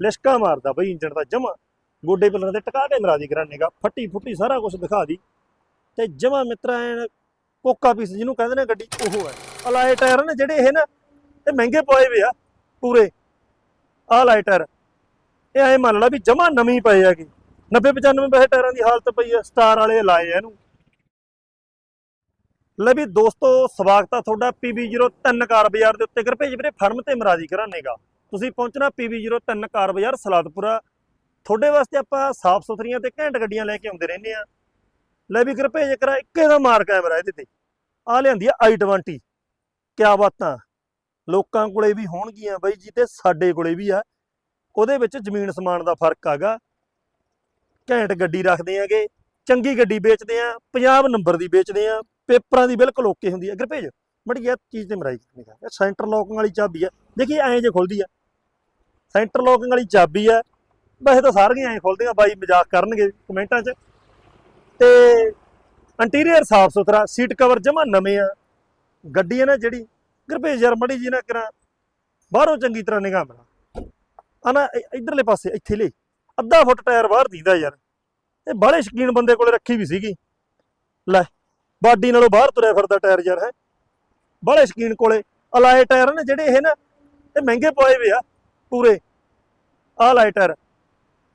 ਲਿਸ਼ਕਾ ਮਾਰਦਾ ਬਈ ਇੰਜਣ ਦਾ ਜਮਾ। ਗੋਡੇ ਪੱਲਣ ਦੇ ਟਕਾ ਕੇ ਮਰਾਜੀ ਕਰਾਨੇਗਾ ਫੱਟੀ ਫੁੱਟੀ ਸਾਰਾ ਕੁਝ ਦਿਖਾ ਦੀ। ਤੇ ਜਮਾ ਮਿੱਤਰਾ ਐਨ ਕੋਕਾ ਪੀਸ ਜਿਹਨੂੰ ਕਹਿੰਦੇ ਨੇ ਗੱਡੀ, ਉਹ ਹੈ। ਅਲਾਏ ਟਾਇਰ ਨੇ ਜਿਹੜੇ ਇਹ ਨਾ, ਇਹ ਮਹਿੰਗੇ ਪਏ ਵੇ ਆ, ਪੂਰੇ। ਆਹ ਲਾਏ ਟਾਇਰ। ਇਹ ਐ ਮੰਨ ਲਾ ਵੀ ਜਮਾ ਨਵੀਂ ਪਏ ਆ ਹੈਗੇ। 90 95 ਪੈਸੇ ਟਾਇਰਾਂ ਦੀ ਹਾਲਤ ਪਈ ਆ, ਸਟਾਰ ਵਾਲੇ ਲਾਏ ਆ ਇਹਨੂੰ। ਲੈ ਵੀ ਦੋਸਤੋ, ਸਵਾਗਤ ਆ ਤੁਹਾਡਾ PB03 ਕਾਰ ਬਾਜ਼ਾਰ ਦੇ ਉੱਤੇ। ਕਿਰਪੇ ਜੀ ਵੀਰੇ, ਫਰਮ ਤੇ ਮਰਾਜੀ ਕਰਾਨੇਗਾ ਤੁਸੀਂ ਪਹੁੰਚਣਾ PB03 ਕਾਰ ਬਾਜ਼ਾਰ, ਸਲਾਦਪੁਰਾ। ਤੁਹਾਡੇ ਵਾਸਤੇ ਆਪਾਂ ਸਾਫ਼ ਸੁਥਰੀਆਂ ਤੇ ਘੈਂਟ ਗੱਡੀਆਂ ਲੈ ਕੇ ਆਉਂਦੇ ਰਹਿੰਦੇ ਆ ਲੈ ਵੀ ਕਿਰਪੇ ਜੇਕਰ ਇੱਕੇ ਦਾ ਮਾਰ ਕੈਮਰਾ ਇਹਦੇ ਤੇ। ਆ ਲਿਆਂਦੀ ਆ i20 ਕਿਆ ਬਾਤਾਂ। ਲੋਕਾਂ ਕੋਲੇ ਵੀ ਹੋਣਗੀਆਂ ਬਾਈ ਜੀ ਤੇ ਸਾਡੇ ਕੋਲੇ ਵੀ ਆ। ਉਹਦੇ ਵਿੱਚ ਜ਼ਮੀਨ ਸਮਾਨ ਦਾ ਫ਼ਰਕ ਆਗਾ। ਘੈਂਟ ਗੱਡੀ ਰੱਖਦੇ ਆਗੇ, ਚੰਗੀ ਗੱਡੀ ਵੇਚਦੇ ਆ ਪੰਜਾਬ ਨੰਬਰ ਦੀ ਵੇਚਦੇ ਆ, ਪੇਪਰਾਂ ਦੀ ਬਿਲਕੁਲ ਓਕੇ ਹੁੰਦੀ ਹੈ ਅਗਰ ਭੇਜ ਮੜੀ ਇਹ ਚੀਜ਼ ਤੇ ਮਰਾਈ ਕਰਨੀ ਹੈ ਸੈਂਟਰ ਲੌਕਿੰਗ ਵਾਲੀ ਚਾਬੀ ਆ। ਦੇਖੀ, ਐਂ ਜੇ ਖੁੱਲਦੀ ਆ। ਸੈਂਟਰ ਲੋਕਿੰਗ ਵਾਲੀ ਚਾਬੀ ਆ। ਵੈਸੇ ਤਾਂ ਸਾਰੀਆਂ ਐਂ ਖੁੱਲਦੀਆਂ, ਬਾਈ ਮਜ਼ਾਕ ਕਰਨਗੇ ਕਮੈਂਟਾਂ 'ਚ। ਤੇ ਇੰਟੀਰੀਅਰ ਸਾਫ਼ ਸੁਥਰਾ, ਸੀਟ ਕਵਰ ਜਮਾ ਨਵੇਂ ਆ। ਗੱਡੀ ਹੈ ਨਾ ਜਿਹੜੀ ਗੁਰਭੇਜ ਯਾਰ ਮੜੀ ਜੀ ਨਾ ਕਰਾਂ, ਬਾਹਰੋਂ ਚੰਗੀ ਤਰ੍ਹਾਂ ਨਿਗਾਹ ਬਣਾ। ਆ ਨਾ, ਇ- ਇਧਰਲੇ ਪਾਸੇ, ਇੱਥੇ ਲੈ, ਅੱਧਾ ਫੁੱਟ ਟਾਇਰ ਬਾਹਰ ਦੀਦਾ ਯਾਰ। ਇਹ ਬਾਹਲੇ ਸ਼ਕੀਨ ਬੰਦੇ ਕੋਲੇ ਰੱਖੀ ਵੀ ਸੀਗੀ। ਲੈ, ਬਾਡੀ ਨਾਲੋਂ ਬਾਹਰ ਤੁਰਿਆ ਫਿਰਦਾ ਟਾਇਰ ਯਾਰ, ਹੈ। ਬਾਹਲੇ ਸ਼ਕੀਨ ਕੋਲੇ, ਅਲਾਏ ਟਾਇਰ ਨੇ ਜਿਹੜੇ ਇਹ ਨਾ, ਇਹ ਮਹਿੰਗੇ ਪਏ ਵੇ ਆ। ਪੂਰੇ। ਆ ਲਾਏ ਟਾਇਰ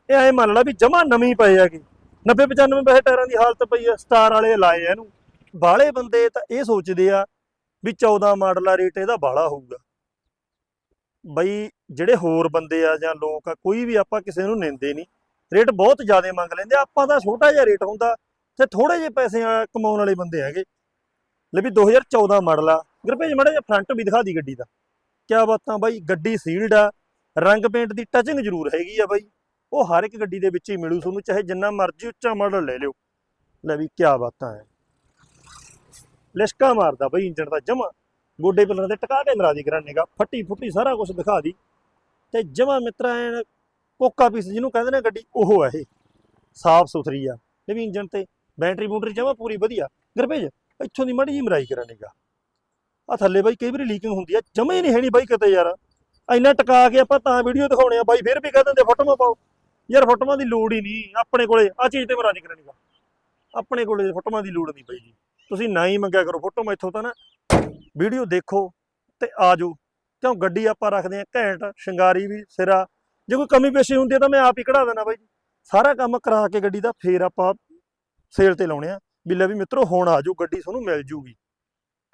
ਇਹ ਐ ਮੰਨ ਲਾ ਵੀ ਜਮਾ ਨਵੀਂ ਪਏ ਹੈਗੇ। 90 95 ਪੈਸੇ ਟਾਇਰਾਂ ਦੀ ਹਾਲਤ ਪਈ ਆ, ਸਟਾਰ ਵਾਲੇ ਲਾਏ ਆ ਇਹਨੂੰ। ਬਾਹਲੇ ਬੰਦੇ ਤਾਂ ਇਹ ਸੋਚਦੇ ਆ ਵੀ 14 ਮਾਡਲ ਆ ਰੇਟ ਇਹਦਾ ਬਾਹਲਾ ਹੋਊਗਾ। ਬਈ ਜਿਹੜੇ ਹੋਰ ਬੰਦੇ ਆ ਜਾਂ ਲੋਕ ਆ, ਕੋਈ ਵੀ ਆਪਾਂ ਕਿਸੇ ਨੂੰ ਨਿੰਦੇ ਨਹੀਂ। ਰੇਟ ਬਹੁਤ ਜ਼ਿਆਦਾ ਮੰਗ ਲੈਂਦੇ ਆਪਾਂ ਦਾ ਛੋਟਾ ਜਿਹਾ ਰੇਟ ਹੁੰਦਾ ਤੇ ਥੋੜੇ ਜਿਹੇ ਪੈਸੇ ਕਮਾਉਣ ਵਾਲੇ ਬੰਦੇ ਹੈਗੇ। ਲੈ ਵੀ 2014 ਮਾਡਲ ਆ। ਗੁਰਪੇਜ ਮੜਾ ਜਿਹਾ ਫਰੰਟ ਵੀ ਦਿਖਾ ਦੀ ਗੱਡੀ ਦਾ। ਕਿਆ ਬਾਤਾਂ ਬਾਈ, ਗੱਡੀ ਸੀਲਡ ਆ। ਰੰਗ ਪੇਂਟ ਦੀ ਟਚਿੰਗ ਜ਼ਰੂਰ ਹੈਗੀ ਆ ਬਾਈ। ਉਹ ਹਰ ਇੱਕ ਗੱਡੀ ਦੇ ਵਿੱਚ ਹੀ ਮਿਲੂ, ਤੁਹਾਨੂੰ ਚਾਹੇ ਜਿੰਨਾ ਮਰਜ਼ੀ ਉੱਚਾ ਮਾਡਲ ਲੈ ਲਿਓ। ਲੈ ਵੀ ਕਿਆ ਬਾਤਾਂ ਹੈ ਲਿਸ਼ਕਾ ਮਾਰਦਾ ਬਈ ਇੰਜਣ ਦਾ ਜਮਾ। ਗੋਡੇ ਪੱਲਣ ਦੇ ਟਕਾ ਕੇ ਮਰਾਜੀ ਕਰਾਨੇਗਾ ਫੱਟੀ ਫੁੱਟੀ ਸਾਰਾ ਕੁਝ ਦਿਖਾ ਦੀ। ਤੇ ਜਮਾ ਮਿੱਤਰਾਂ ਐਨ ਕੋਕਾ ਪੀਸ ਜਿਹਨੂੰ ਕਹਿੰਦੇ ਨੇ ਗੱਡੀ, ਉਹ ਹੈ ਇਹ। ਸਾਫ਼ ਸੁਥਰੀ ਆ। ਇਹ ਵੀ ਇੰਜਨ ਤੇ ਬੈਟਰੀ ਬੂਟਰੀ ਜਮਾ ਪੂਰੀ ਵਧੀਆ। ਗੁਰਭੇਜ ਇੱਥੋਂ ਦੀ ਮੜੀ ਜੀ ਮਰਾਈ ਕਰਾਨੇਗਾ ਆ ਥੱਲੇ ਬਾਈ ਕਈ ਵਾਰੀ ਲੀਕਿੰਗ ਹੁੰਦੀ ਆ। ਜਮਾ ਹੀ ਨਹੀਂ ਹੈ ਬਾਈ ਕਿਤੇ ਯਾਰ। ਇੰਨਾ ਟਕਾ ਕੇ ਆਪਾਂ ਤਾਂ ਵੀਡੀਓ ਦਿਖਾਉਣੇ ਆ। ਬਾਈ ਫਿਰ ਵੀ ਕਹਿ ਦਿੰਦੇ, ਫੋਟੋਆਂ ਪਾਓ। ਯਾਰ ਫੋਟੋਆਂ ਦੀ ਲੋੜ ਹੀ ਨਹੀਂ। ਆਪਣੇ ਕੋਲੇ ਆ ਚੀਜ਼ ਤੇ ਮਰਾਜੀ ਕਰਾਨੇਗਾ ਆਪਣੇ ਕੋਲੇ ਫੋਟੋਆਂ ਦੀ ਲੋੜ ਨਹੀਂ ਬਾਈ ਜੀ। ਤੁਸੀਂ ਨਾ ਹੀ ਮੰਗਿਆ ਕਰੋ ਫੋਟੋ, ਮੈਥੋਂ ਤਾਂ ਨਾ ਵੀਡੀਓ ਦੇਖੋ ਤੇ ਆ ਜਾਓ। ਕਿਉਂ? ਗੱਡੀ ਆਪਾਂ ਰੱਖਦੇ ਆ, ਘੈਂਟ, ਸ਼ਿੰਗਾਰੀ ਵੀ, ਸਿਰਾ। ਜੇ ਕੋਈ ਕਮੀ ਪੇਸ਼ੀ ਹੁੰਦੀ ਹੈ ਤਾਂ ਮੈਂ ਆਪ ਹੀ ਕਢਾ ਦੇਣਾ ਬਾਈ ਜੀ। ਸਾਰਾ ਕੰਮ ਕਰਾ ਕੇ ਗੱਡੀ ਦਾ ਫੇਰ ਆਪਾਂ ਸੇਲ ਤੇ ਲਾਉਣੇ ਆ। ਵੀ ਲੈ ਵੀ ਮਿੱਤਰੋ, ਹੁਣ ਆ ਜਾਓ, ਗੱਡੀ ਤੁਹਾਨੂੰ ਮਿਲ ਜੂਗੀ।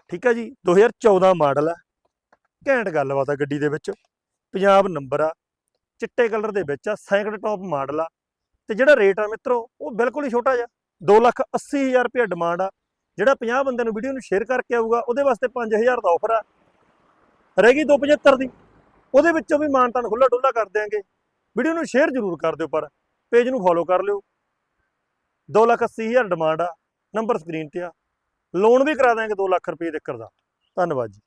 ਠੀਕ ਹੈ ਜੀ? 2014 ਮਾਡਲ ਹੈ ਘੈਂਟ ਗੱਲਬਾਤ ਆ ਗੱਡੀ ਦੇ ਵਿੱਚ। ਪੰਜਾਬ ਨੰਬਰ ਆ, ਚਿੱਟੇ ਕਲਰ ਦੇ ਵਿੱਚ ਆ ਸੈਂਕੜ ਟੌਪ ਮਾਡਲ ਆ। ਤੇ ਜਿਹੜਾ ਰੇਟ ਆ ਮਿੱਤਰੋ, ਉਹ ਬਿਲਕੁਲ ਹੀ ਛੋਟਾ ਜਿਹਾ 280000 ਰੁਪਏ ਡਿਮਾਂਡ ਆ। ਜਿਹੜਾ 50 ਬੰਦਿਆਂ ਨੂੰ ਵੀਡੀਓ ਨੂੰ ਸ਼ੇਅਰ ਕਰਕੇ ਆਊਗਾ, ਉਹਦੇ ਵਾਸਤੇ 5000 ਦਾ ਆਫਰ ਆ। ਰਹਿ ਗਈ 275 ਦੀ। ਉਹਦੇ ਵਿੱਚੋਂ ਵੀ ਮਾਨਤਾਨ ਖੁੱਲਾ ਡੁੱਲਾ ਕਰ ਦਿਆਂਗੇ। ਵੀਡੀਓ ਨੂੰ ਸ਼ੇਅਰ ਜ਼ਰੂਰ ਕਰ ਦਿਓ, ਪਰ ਪੇਜ ਨੂੰ ਫੋਲੋ ਕਰ ਲਿਓ। 280000 ਡਿਮਾਂਡ ਆ ਨੰਬਰ ਸਕਰੀਨ ਤੇ ਆ। ਲੋਨ ਵੀ ਕਰਾ ਦਾਂਗੇ 2 ਲੱਖ ਰੁਪਏ ਤੱਕ ਦਾ। ਧੰਨਵਾਦ ਜੀ।